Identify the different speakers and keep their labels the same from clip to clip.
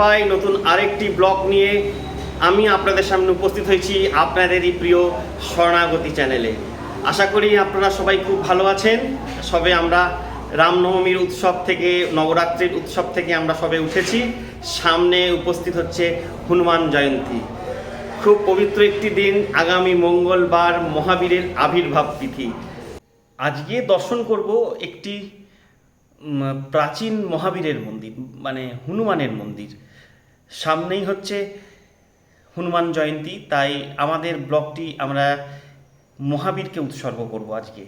Speaker 1: ভবানী নতুন আরেকটি ব্লগ নিয়ে আমি আপনাদের সামনে উপস্থিত হয়েছি আপনাদেরই প্রিয় শরণাগতি চ্যানেলে। আশা করি আপনারা সবাই খুব ভালো আছেন। সবে আমরা রামনবমীর উৎসব থেকে, নবরাত্রির উৎসব থেকে আমরা সবে উঠেছি। সামনে উপস্থিত হচ্ছে হনুমান জয়ন্তী। খুব পবিত্র একটি দিন, আগামী মঙ্গলবার মহাবীরের আবির্ভাব তিথি। আজকে দর্শন করব একটি প্রাচীন মহাবীরের মন্দির মানে হনুমানের মন্দির। সামনেই হচ্ছে হনুমান জয়ন্তী, তাই আমাদের ব্লগটি আমরা মহাবীরকে উৎসর্গ করব আজকে।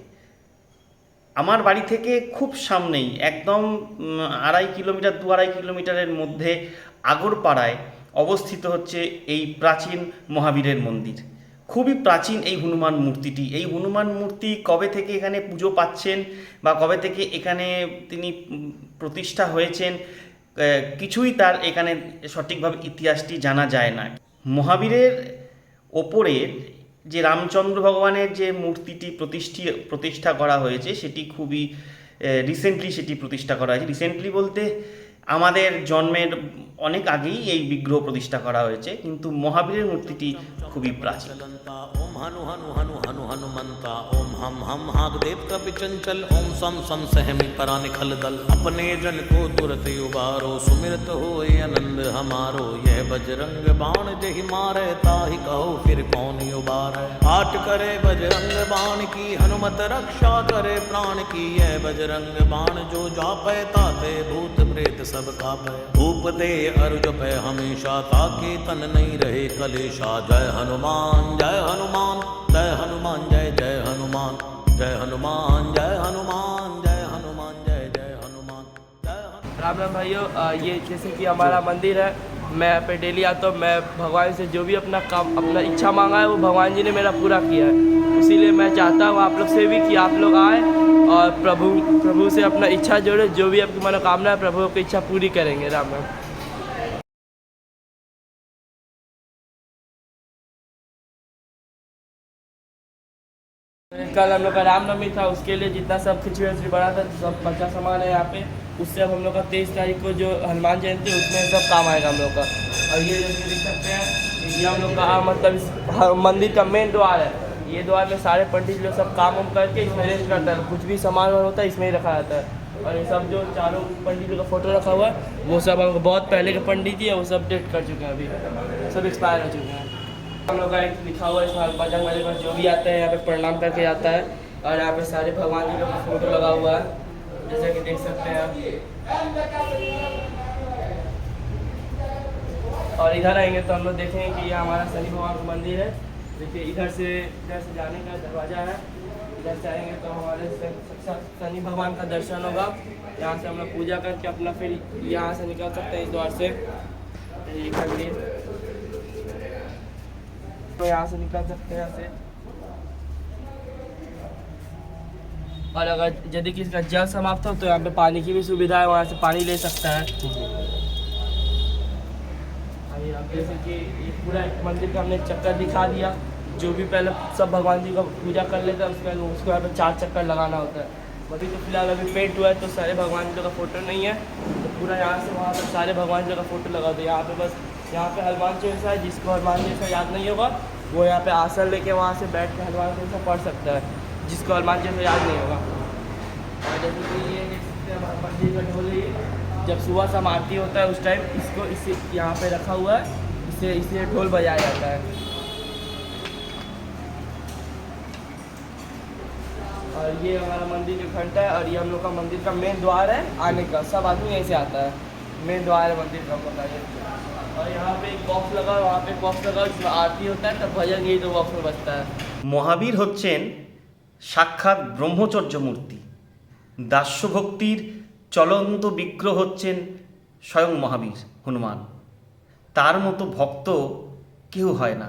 Speaker 1: আমার বাড়ি থেকে খুব সামনেই, একদম আড়াই কিলোমিটার, দু আড়াই কিলোমিটারের মধ্যে আগরপাড়ায় অবস্থিত হচ্ছে এই প্রাচীন মহাবীরের মন্দির। খুবই প্রাচীন এই হনুমান মূর্তিটি। এই হনুমান মূর্তি কবে থেকে এখানে পুজো পাচ্ছেন বা কবে থেকে এখানে তিনি প্রতিষ্ঠা হয়েছেন কিছুই তার এখানে সঠিকভাবে ইতিহাসটি জানা যায় না। মহাবীরের ওপরে যে রামচন্দ্র ভগবানের যে মূর্তিটি প্রতিষ্ঠি প্রতিষ্ঠা করা হয়েছে, সেটি খুবই রিসেন্টলি সেটি প্রতিষ্ঠা করা হয়েছে। রিসেন্টলি বলতে আমাদের জন্মের অনেক আগেই এই বিগ্রহ প্রতিষ্ঠা করা হয়েছে কিন্তু মহাবীরের মূর্তিটি খুবই প্রাচীন
Speaker 2: चलंता ओम हनु हनु हनु हनु हनुमंता ओम हम हम हाग देव कपि चंचल ओम सम सम सहमी परा निखल दल अपने जन को तुरत उबारो सुमिरत हो आनंद हमारो यह बजरंग बाण जहि मारे ताहि कहो फिर कौन उबारे आठ करे बजरंग बाण की हनुमत रक्षा करे प्राण की यह बजरंग बाण जो जापे ताते भूत प्रेत सब कापे भूप दे अर्ज़ पे हमेशा, ताके तन नहीं रहे कलेशा। जय हनुमान जय हनुमान जय हनुमान, जय जय हनुमान जय हनुमान जय हनुमान जय हनुमान, जय जय हनुमान, जय
Speaker 3: राम राम भाइयों ये जैसे कि हमारा मंदिर है, मैं पे डेली आता हूँ, मैं भगवान से जो भी अपना काम, अपना इच्छा मांगा है, वो भगवान जी ने मेरा पूरा किया है। इसीलिए मैं चाहता हूँ आप लोग से भी कि आप लोग आए और प्रभु प्रभु से अपना इच्छा जोड़े, जो भी आपकी मनोकामना है प्रभु की इच्छा पूरी करेंगे। राम राम। कल हम लोग का रामनवमी था, उसके लिए जितना सब खिचड़ी उचड़ी बना था, सब बचा सामान है यहाँ पे। उससे अब हम लोग का तेईस तारीख को जो हनुमान जयंती है, उसमें सब काम आएगा हम लोग का। और ये जैसे देख सकते हैं, ये हम लोग का मतलब इस, ह- मंदिर का मेन द्वार है। ये द्वार में सारे पंडित लोग सब काम वाम करके इसमें अरेंज करता है। कुछ भी सामान होता है, इसमें ही रखा जाता है। और ये सब जो चारों पंडितों का फ़ोटो रखा हुआ है, वो सब हम बहुत पहले के पंडित ही है, वो सब डेट कर चुके हैं अभी। सब एक्सपायर हो चुके हैं। हम लोग का एक लिखा हुआ इसमें बजरंग वाले का जो भी आता है, यहाँ पे प्रणाम करके जाता है। और यहाँ पे सारे भगवान जी का फ़ोटो लगा हुआ है, जैसा कि देख सकते हैं आप। और इधर आएँगे तो हम लोग देखेंगे कि ये हमारा शनि भगवान का मंदिर है। देखिए, इधर से इधर से जाने का दरवाज़ा है। इधर से आएँगे तो हमारे शनि भगवान का दर्शन होगा। यहाँ से हम लोग पूजा करके अपना फिर यहाँ से निकल सकते हैं इस द्वार से। तो यहाँ से निकल सकते हैं यहाँ से और अगर यदि किसी का जल समाप्त हो तो यहाँ पे पानी की भी सुविधा है, वहाँ से पानी ले सकता है। जैसे कि पूरा एक मंदिर का हमने चक्कर दिखा दिया। जो भी पहले सब भगवान जी का पूजा कर लेता है, उसके बाद उसको यहाँ पे चार चक्कर लगाना होता है। अभी तो फ़िलहाल अभी पेंट हुआ है तो सारे भगवान जी का फ़ोटो नहीं है। तो पूरा यहाँ से वहाँ पर सारे भगवान जी का फ़ोटो लगा दो। यहाँ पे बस, यहाँ पे हनुमान चालीसा है, जिसको हनुमान चालीसा याद नहीं होगा वो यहाँ पे आसन लेके वहाँ से बैठ के हनुमान चालीसा पढ़ सकता है, जिसको हनुमान चालीसा याद नहीं होगा। और जैसे कि ये जब सुबह शाम आरती होता है उस टाइम इसको इसे यहाँ पे रखा हुआ है, इसे इसे ढोल बजाया जाता है। और ये हमारा मंदिर जो घंटा है, और ये हम लोग का मंदिर का मेन द्वार है, आने का। सब आदमी यहीं से आता है। मेन द्वार है मंदिर का, बताइए।
Speaker 1: মহাবীর হচ্ছেন সাক্ষাৎ ব্রহ্মচর্য মূর্তি। দাস্যভক্তির চলন্ত বিগ্রহ হচ্ছেন স্বয়ং মহাবীর, হনুমান। তার মতো ভক্ত কেউ হয় না।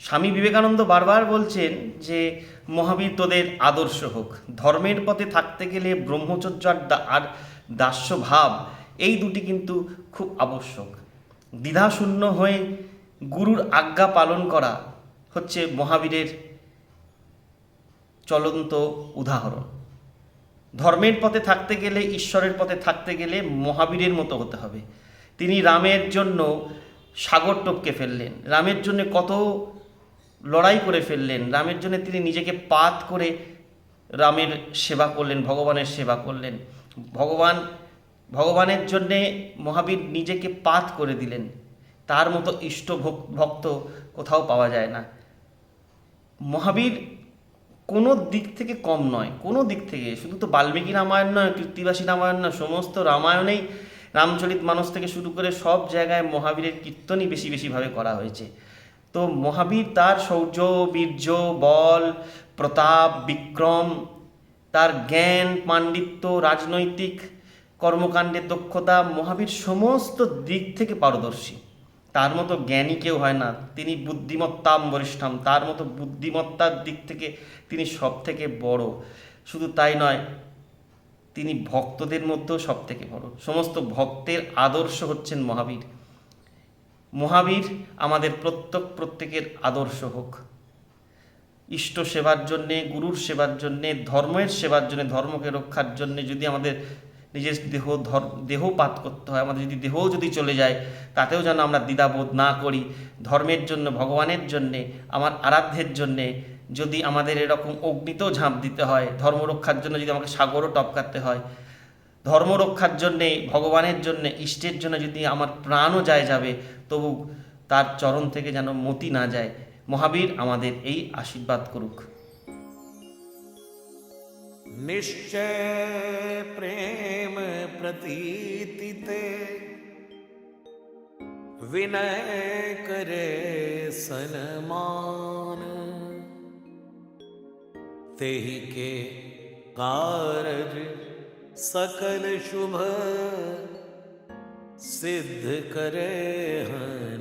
Speaker 1: স্বামী বিবেকানন্দ বারবার বলছেন যে, মহাবীর তোদের আদর্শ হোক। ধর্মের পথে থাকতে গেলে ব্রহ্মচর্য আর দাস্যভাব ভাব এই দুটি কিন্তু খুব আবশ্যক। দ্বিধাশূন্য হয়ে গুরুর আজ্ঞা পালন করা হচ্ছে মহাবীরের চলন্ত উদাহরণ। ধর্মের পথে থাকতে গেলে, ঈশ্বরের পথে থাকতে গেলে মহাবীরের মতো হতে হবে। তিনি রামের জন্য সাগর টপকে ফেললেন। রামের জন্য কত লড়াই করে ফেললেন। রামের জন্য তিনি নিজেকে পাত করে রামের সেবা করলেন, ভগবানের সেবা করলেন। ভগবান ভগবানের জন্যে মহাবীর নিজেকে পাত করে দিলেন। তার মতো ইষ্ট ভক- ভক্ত কোথাও পাওয়া যায় না। মহাবীর কোনো দিক থেকে কম নয়, কোনো দিক থেকে। শুধু তো বাল্মীকি রামায়ণ নয়, কীর্তিবাসী রামায়ণ নয়, সমস্ত রামায়ণেই রামচরিত মানুষ থেকে শুরু করে সব জায়গায় মহাবীরের কীর্তনই বেশি বেশিভাবে করা হয়েছে। তো মহাবীর তার শৌর্য বীর্য, বল, প্রতাপ, বিক্রম, তার জ্ঞান, পাণ্ডিত্য, রাজনৈতিক কর্মকাণ্ডের দক্ষতা মহাবীর সমস্ত দিক থেকে পারদর্শী। তার মতো জ্ঞানী কেউ হয় না। তিনি বুদ্ধিমত্তাম বরিষ্ঠাম। তার মতো বুদ্ধিমত্তার দিক থেকে তিনি সব থেকে বড়। শুধু তাই নয়, তিনি ভক্তদের মধ্যেও সব থেকে বড়। সমস্ত ভক্তের আদর্শ হচ্ছেন মহাবীর। মহাবীর আমাদের প্রত্যেক, প্রত্যেকের আদর্শ হোক। ইষ্ট সেবার জন্যে, গুরুর সেবার জন্যে, ধর্মের সেবার জন্যে, ধর্মকে রক্ষার জন্যে যদি আমাদের নিজের দেহ ধর দেহ পাত করতে হয়। আমাদের যদি দেহও যদি চলে যায়, তাতেও যেন আমরা দ্বিধাবোধ না করি। ধর্মের জন্য, ভগবানের জন্যে, আমার আরাধ্যের জন্যে যদি আমাদের এরকম অগ্নিতেও ঝাঁপ দিতে হয় ধর্ম রক্ষার জন্য যদি আমাকে সাগরও টপকাতে হয় ধর্ম রক্ষার জন্যে, ভগবানের জন্যে, ইষ্টের জন্য যদি আমার প্রাণও যায় যাবে, তবু তার চরণ থেকে যেন মতি না যায়। মহাবীর আমাদের এই আশীর্বাদ করুক।
Speaker 2: निश्चय प्रेम प्रतीति ते विनय करे सनमान। तेहि के कारज सकल शुभ सिद्ध करे हनुमान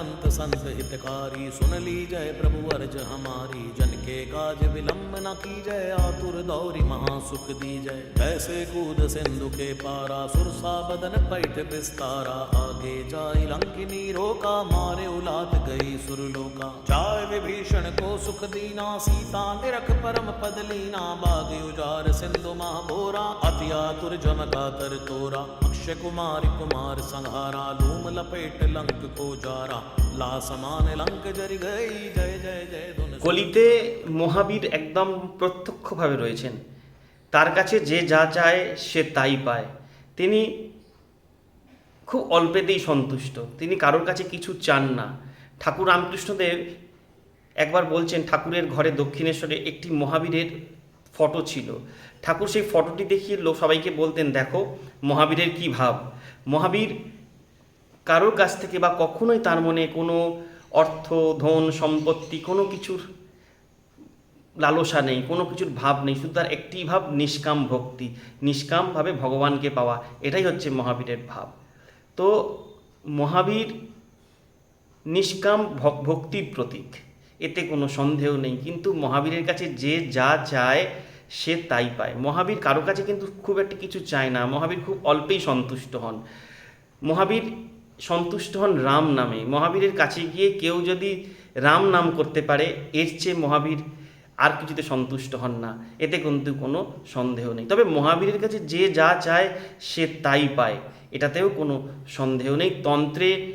Speaker 2: हनुमंत संत हितकारी सुन ली जय प्रभु, अर्ज़ हमारी। जन के काज विलंब न की जय। आतुर दौरी महासुख दी जय। जैसे कूद सिंधु के पारा, सुरसा बदन पैठ विस्तारा। आगे जाय लंकिनी रोका, मारे उलाद गई सुरलोका जाय विभीषण को सुख दीना, सीता निरख परम पद लीना। बाग उजार सिंधु महाबोरा, अति आतुर जम कातर तोरा। अक्षय कुमार कुमार संहारा, लूम लपेट लंक को जारा।
Speaker 1: কলিতে মহাবীর একদম প্রত্যক্ষভাবে রয়েছেন। তার কাছে যে যা চায় সে তাই পায়। তিনি খুব অল্পেতেই সন্তুষ্ট। তিনি কারোর কাছে কিছু চান না। ঠাকুর রামকৃষ্ণদেব একবার বলছেন, ঠাকুরের ঘরে দক্ষিণেশ্বরে একটি মহাবীরের ফটো ছিল। ঠাকুর সেই ফটোটি দেখিয়ে লোক সবাইকে বলতেন, দেখো, মহাবীরের কি ভাব? মহাবীর কারোর কাছ থেকে বা কখনোই তার মনে কোনো অর্থ, ধন, সম্পত্তি কোনো কিছুর লালসা নেই, কোনো কিছুর ভাব নেই, শুধু তার একটি ভাব, নিষ্কাম ভক্তি। নিষ্কামভাবে ভগবানকে পাওয়া, এটাই হচ্ছে মহাবীরের ভাব। তো মহাবীর নিষ্কাম ভক্তির প্রতীক, এতে কোনো সন্দেহ নেই। কিন্তু মহাবীরের কাছে যে যা চায়, সে তাই পায়। মহাবীর কারও কাছে কিন্তু খুব একটা কিছু চায় না। মহাবীর খুব অল্পেই সন্তুষ্ট হন। মহাবীর সন্তুষ্ট হন রাম নামে। মহাবীরের কাছে গিয়ে কেউ যদি রাম নাম করতে পারে, এর চেয়ে মহাবীর আর কিছুতে সন্তুষ্ট হন না। এতে কিন্তু কোনো সন্দেহ নেই। তবে মহাবীরের কাছে যে যা চায়, সে তাই পায়। এটাতেও কোনো সন্দেহ নেই। তন্ত্রে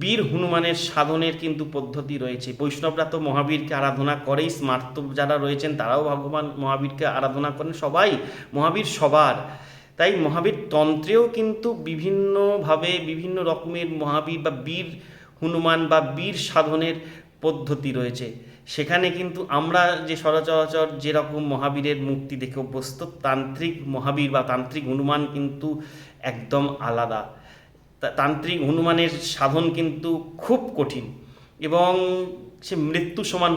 Speaker 1: বীর হনুমানের সাধনের কিন্তু পদ্ধতি রয়েছে। বৈষ্ণবরা তো মহাবীরকে আরাধনা করেই, স্মার্ত যারা রয়েছেন, তারাও ভগবান মহাবীরকে আরাধনা করেন সবাই। মহাবীর সবার। তাই মহাবীর তন্ত্রেও কিন্তু বিভিন্নভাবে বিভিন্ন রকমের মহাবীর বা বীর হনুমান বা বীর সাধনের পদ্ধতি রয়েছে। সেখানে কিন্তু আমরা যে সরাচরাচর যেরকম মহাবীরের মূর্তি দেখে অভ্যস্ত, তান্ত্রিক মহাবীর বা তান্ত্রিক হনুমান কিন্তু একদম আলাদা। তান্ত্রিক হনুমানের সাধন কিন্তু খুব কঠিন এবং সে মৃত্যু সমান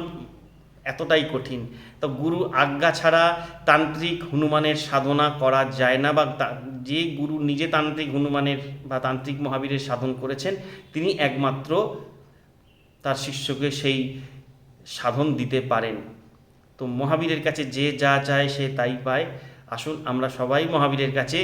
Speaker 1: এতটাই কঠিন। তো গুরু আজ্ঞা ছাড়া তান্ত্রিক হনুমানের সাধনা করা যায় না বা যে গুরু নিজে তান্ত্রিক হনুমানের বা তান্ত্রিক মহাবীরের সাধন করেছেন, তিনি একমাত্র তার শিষ্যকে সেই সাধন দিতে পারেন। তো মহাবীরের কাছে যে যা চায় সে তাই পায়। আসুন আমরা সবাই মহাবীরের কাছে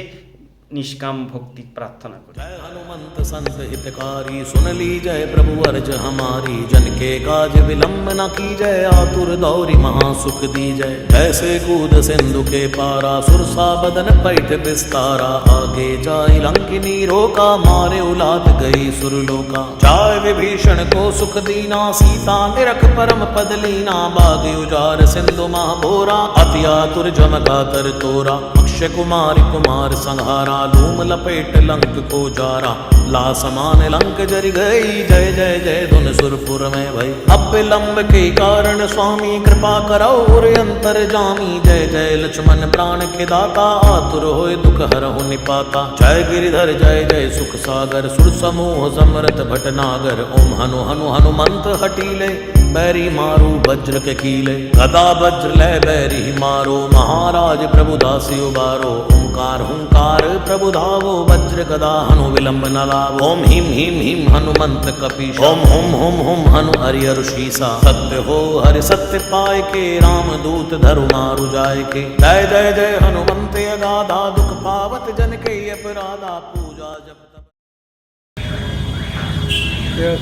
Speaker 1: निष्काम भक्ति प्रार्थना
Speaker 2: कर। हनुमंत संत हितकारी, सुन ली जय प्रभु अर्ज़ हमारी। जन के काज विलंब न की जय, आतुर दौरी महा सुख दी जय। ऐसे कूद सिंधु के पारा, सुरसा बदन पैठ विस्तारा। आगे जाय लंकिनी रोका, मारे उलाद गई सुरलोका। जाय विभीषण को सुख दीना, सीता निरख परम पद लीना। बाग उजार सिंधु महा महाभोरा अति आतुर जम का कर तोरा। अक्षय कुमार कुमार संहारा। धूम लपेट लंक को जारा। ला समान लंक जरि गई। जय जय जय धुन सुरपुर में भई। अब विलंब के कारण स्वामी कृपा करो और अंतर जामी। जय जय लक्ष्मण प्राण के दाता। आतुर होय दुख हरहु निपाता। जय गिरिधर, जय जय सुख सागर। सुर समूह समरथ भटनागर ओम हनु हनु, हनुमंत हटीले। बैरी मारू वज्र के कीले। गदा वज्र ले बैरी मारो। महाराज प्रभु दासी उबारो ओंकार हुंकार प्रभु धावो वज्र गदा हनु विलंब न लावो। ओम हिम हिम हिम हनुमंत कपीश। ओम हुम हुम हुम हनु हरिहर शीसा। सत्य हो हरि सत्य पाए के राम दूत धरु मारु जाय के। जय जय जय हनुमंत अगाधा दुख पावत जन के अपराधा पूजा जप तप।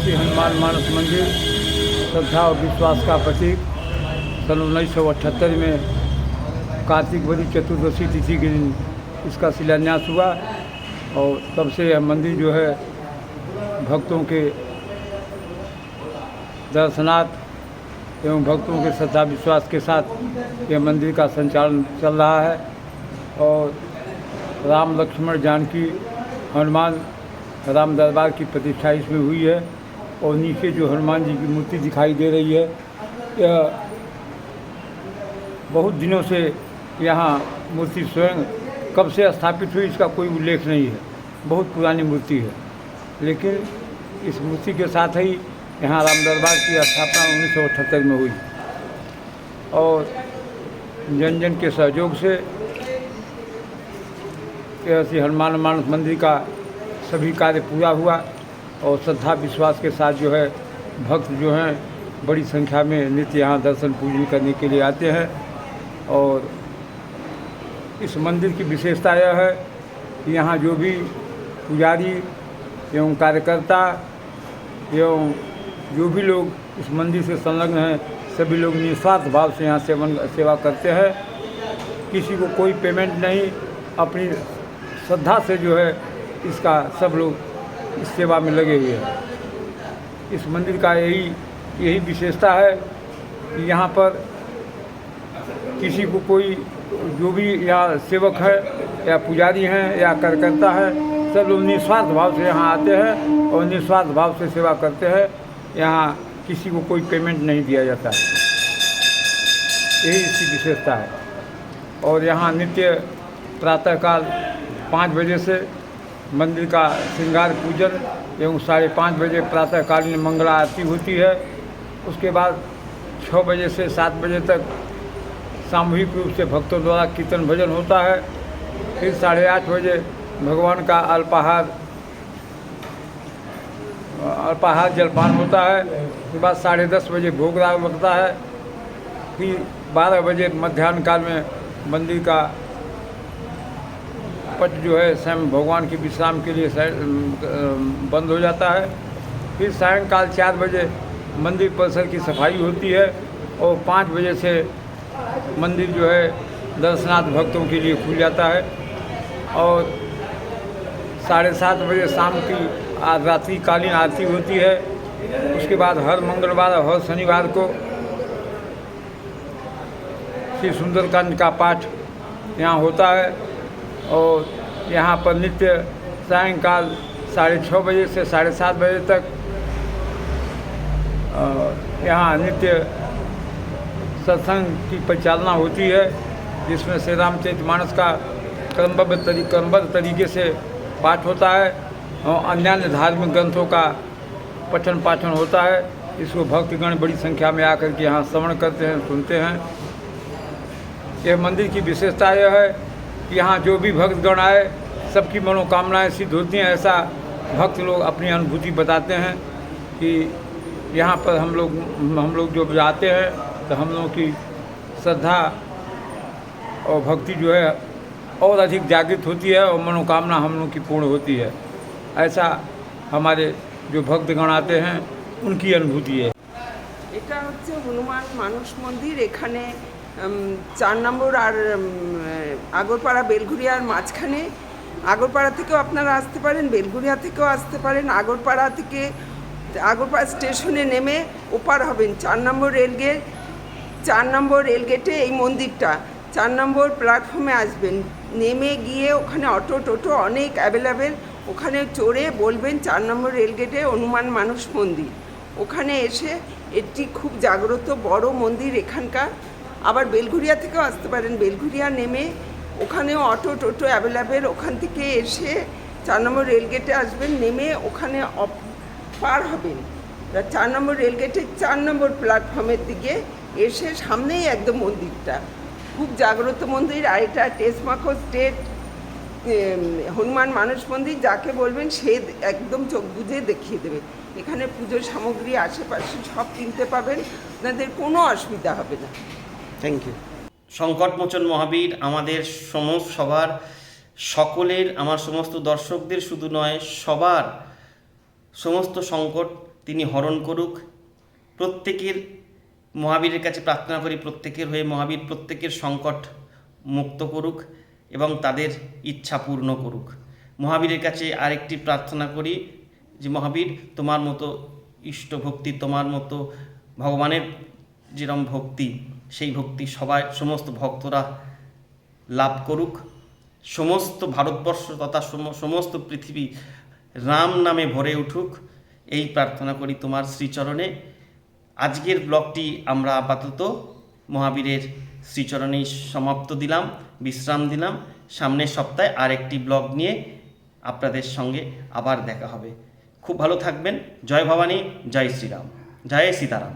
Speaker 4: श्री हनुमान मानस मंदिर श्रद्धा और विश्वास का प्रतीक। सन उन्नीस सौ अठहत्तर में कार्तिक बड़ी चतुर्दशी तिथि के दिन इसका शिलान्यास हुआ और तब से यह मंदिर जो है भक्तों के दर्शनार्थ एवं भक्तों के श्रद्धा विश्वास के साथ यह मंदिर का संचालन चल रहा है और राम लक्ष्मण जानकी हनुमान राम दरबार की प्रतिष्ठा इसमें हुई है और नीचे जो हनुमान जी की मूर्ति दिखाई दे रही है, यह बहुत दिनों से यहाँ मूर्ति स्वयं कब से स्थापित हुई इसका कोई उल्लेख नहीं है। बहुत पुरानी मूर्ति है। लेकिन इस मूर्ति के साथ ही यहाँ राम दरबार की स्थापना उन्नीस सौ अठहत्तर में हुई। और जन जन के सहयोग से श्री हनुमान मानस मंदिर का सभी कार्य पूरा हुआ और श्रद्धा, विश्वास के साथ जो है, भक्त जो हैं, बड़ी संख्या में नित्य यहाँ दर्शन पूजन करने के लिए आते हैं। और इस मंदिर की विशेषता यह है कि यहाँ जो भी पुजारी एवं कार्यकर्ता एवं जो भी लोग इस मंदिर से संलग्न हैं, सभी लोग निस्वार्थ भाव से यहाँ सेवन, सेवा करते हैं। किसी को कोई पेमेंट नहीं, अपनी श्रद्धा से जो है इसका सब लोग इस सेवा में लगे हुए हैं। इस मंदिर का यही यही विशेषता है कि यहाँ पर किसी को कोई जो भी यहाँ सेवक है, या पुजारी हैं, या कार्यकर्ता है, सब लोग निस्वार्थ भाव से यहाँ आते हैं और निस्वार्थ भाव से सेवा करते हैं। यहाँ किसी को कोई पेमेंट नहीं दिया जाता है। यही इसकी विशेषता है। और यहाँ नित्य प्रातःकाल पाँच बजे से मंदिर का श्रृंगार, पूजन एवं साढ़े पाँच बजे प्रातःकालीन मंगला आरती होती है। उसके बाद छः बजे से सात बजे तक सामूहिक रूप से भक्तों द्वारा कीर्तन भजन होता है। फिर साढ़े आठ बजे भगवान का अल्पाहार अल्पाहार जलपान होता है। उसके बाद साढ़े दस बजे भोग राग लगता है। फिर बारह बजे मध्याह्न काल में मंदिर का पट जो है, स्वयं भगवान के विश्राम के लिए बंद हो जाता है। फिर सायंकाल चार बजे मंदिर परिसर की सफ़ाई होती है और पाँच बजे से मंदिर जो है दर्शनार्थ भक्तों के लिए खुल जाता है और साढ़े सात बजे शाम की आ- रात्रिकालीन आरती होती है। उसके बाद हर मंगलवार और हर शनिवार को श्री सुंदरकांड का पाठ यहाँ होता है और यहाँ पर नित्य सायंकाल साढ़े छः बजे से साढ़े सात बजे तक यहाँ नित्य सत्संग की परिचालना होती है, जिसमें श्री रामचरित मानस का क्रमबद्ध तरी, क्रमबद्ध तरीके से पाठ होता है और अन्य धार्मिक ग्रंथों का पठन पाठन होता है। इसको भक्तगण बड़ी संख्या में आकर के यहाँ श्रवण करते हैं, सुनते हैं। यह मंदिर की विशेषता यह है कि यहाँ जो भी भक्तगण आए, सबकी मनोकामनाएँ सिद्ध होती हैं। ऐसा भक्त लोग अपनी अनुभूति बताते हैं कि यहाँ पर हम लोग हम लोग जो आते हैं तो हम लोगों की श्रद्धा और भक्ति जो है और अधिक जागृत होती है और मनोकामना हम लोग की पूर्ण होती है ऐसा हमारे जो भक्तगण आते हैं उनकी अनुभूति है
Speaker 5: এটা হচ্ছে হনুমান মানুষ মন্দির এখানে উম, চার নম্বর আর উম, আগরপাড়া বেলঘুরিয়ার মাঝখানে আগরপাড়া থেকেও আপনারা আসতে পারেন বেলঘুরিয়া থেকেও আসতে পারেন আগরপাড়া থেকে আগরপাড়া স্টেশনে নেমে ওপার হবেন চার নম্বর রেলগেট চার নম্বর রেলগেটে এই মন্দিরটা, চার নম্বর প্ল্যাটফর্মে আসবেন। নেমে গিয়ে ওখানে অটো টোটো অনেক অ্যাভেলেবেল ওখানে চড়ে বলবেন চার নম্বর রেলগেটে হনুমান মানুষ মন্দির। ওখানে এসে এটি খুব জাগ্রত বড় মন্দির এখানকার। আবার বেলঘুরিয়া থেকেও আসতে পারেন। বেলঘুরিয়া নেমে ওখানেও অটো টোটো অ্যাভেলেবেল ওখান থেকে এসে চার নম্বর রেলগেটে আসবেন, নেমে ওখানে পার হবেন। চার নম্বর রেলগেটের চার নম্বর প্ল্যাটফর্মের দিকে এসে সামনেই একদম মন্দিরটা। খুব জাগ্রত মন্দির, আর এটা টেসমাকো স্টেট হনুমান মানুষ মন্দির, যাকে বলবেন সে একদম চোখ বুঝে দেখিয়ে দেবে। এখানে পুজোর সামগ্রী, আশেপাশে সব কিনতে পাবেন, আপনাদের কোনো অসুবিধা হবে না।
Speaker 1: থ্যাংক ইউ সংকটমোচন মহাবীর আমাদের সমস্ত সবার, সকলের, আমার সমস্ত দর্শকদের শুধু নয়, সবার সমস্ত সংকট তিনি হরণ করুক। প্রত্যেকের মহাবীরের কাছে প্রার্থনা করি প্রত্যেকের হয়ে মহাবীর প্রত্যেকের সংকট মুক্ত করুক এবং তাদের ইচ্ছা পূর্ণ করুক। মহাবীরের কাছে আরেকটি প্রার্থনা করি যে, মহাবীর, তোমার মতো ইষ্ট ভক্তি তোমার মতো ভগবানের যেরম ভক্তি, সেই ভক্তি সবাই, সমস্ত ভক্তরা লাভ করুক। সমস্ত ভারতবর্ষ তথা সম- সমস্ত পৃথিবী রাম নামে ভরে উঠুক। এই প্রার্থনা করি তোমার শ্রীচরণে। আজকের ব্লগটি আমরা আপাতত মহাবীরের শ্রীচরণে সমাপ্ত দিলাম, বিশ্রাম দিলাম। সামনের সপ্তাহে আরেকটি ব্লগ নিয়ে আপনাদের সঙ্গে আবার দেখা হবে। খুব ভালো থাকবেন। জয় ভবানী, জয় শ্রীরাম। জয় সীতারাম।